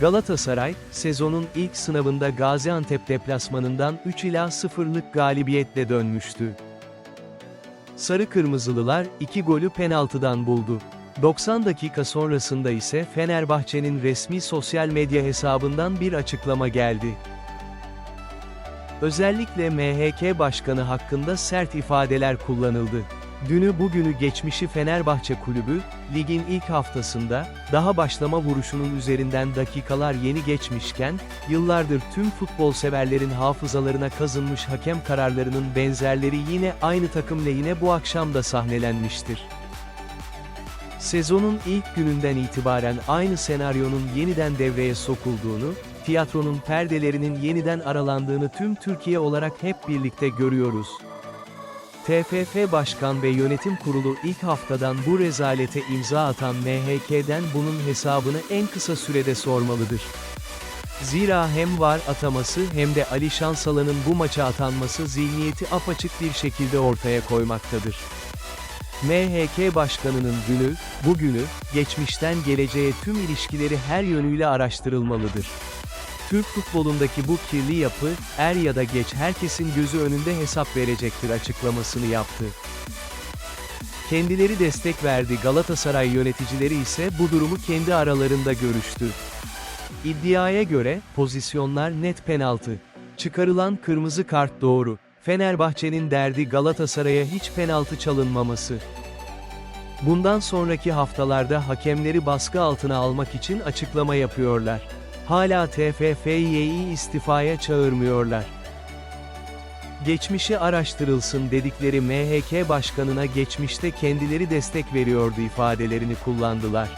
Galatasaray, sezonun ilk sınavında Gaziantep deplasmanından 3 ila 0'lık galibiyetle dönmüştü. Sarı Kırmızılılar, iki golü penaltıdan buldu. 90 dakika sonrasında ise Fenerbahçe'nin resmi sosyal medya hesabından bir açıklama geldi. Özellikle MHK Başkanı hakkında sert ifadeler kullanıldı. Dünü bugünü geçmişi Fenerbahçe Kulübü, ligin ilk haftasında, daha başlama vuruşunun üzerinden dakikalar yeni geçmişken, yıllardır tüm futbol severlerin hafızalarına kazınmış hakem kararlarının benzerleri yine aynı takım lehine bu akşam da sahnelenmiştir. Sezonun ilk gününden itibaren aynı senaryonun yeniden devreye sokulduğunu, tiyatronun perdelerinin yeniden aralandığını tüm Türkiye olarak hep birlikte görüyoruz. TFF Başkan ve Yönetim Kurulu ilk haftadan bu rezalete imza atan MHK'den bunun hesabını en kısa sürede sormalıdır. Zira hem var ataması hem de Ali Şansalan'ın bu maça atanması zihniyeti apaçık bir şekilde ortaya koymaktadır. MHK Başkanı'nın günü, bugünü, geçmişten geleceğe tüm ilişkileri her yönüyle araştırılmalıdır. Türk futbolundaki bu kirli yapı, er ya da geç herkesin gözü önünde hesap verecektir açıklamasını yaptı. Kendileri destek verdi Galatasaray yöneticileri ise bu durumu kendi aralarında görüştü. İddiaya göre, pozisyonlar net penaltı. Çıkarılan kırmızı kart doğru. Fenerbahçe'nin derdi Galatasaray'a hiç penaltı çalınmaması. Bundan sonraki haftalarda hakemleri baskı altına almak için açıklama yapıyorlar. Hala TFF'yi istifaya çağırmıyorlar. Geçmişi araştırılsın dedikleri MHK başkanına geçmişte kendileri destek veriyordu ifadelerini kullandılar.